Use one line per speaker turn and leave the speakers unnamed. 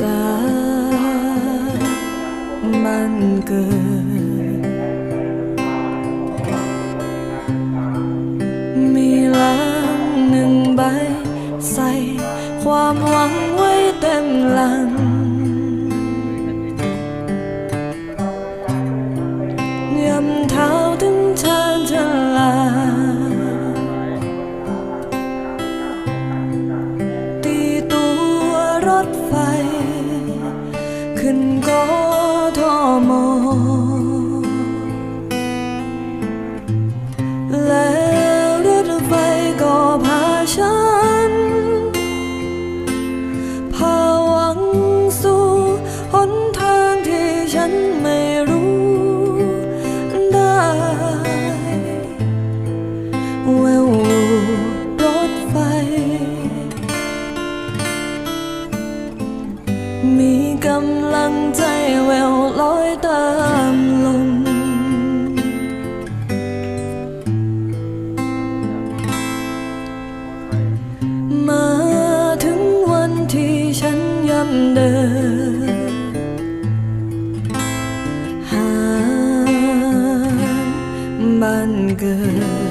จ้ามันเกิดมีลังหนึ่งใบ ใส่ความหวังไว้เต็มลัง ยำเท้าถึงเธอจะลา ตีตัวรถไฟ ฉันพาหวังสู่หนทางที่ฉันไม่รู้ได้ แววรถไฟ มีกำลังใจแววลอยตามลมำเดินหาบ้านเกิด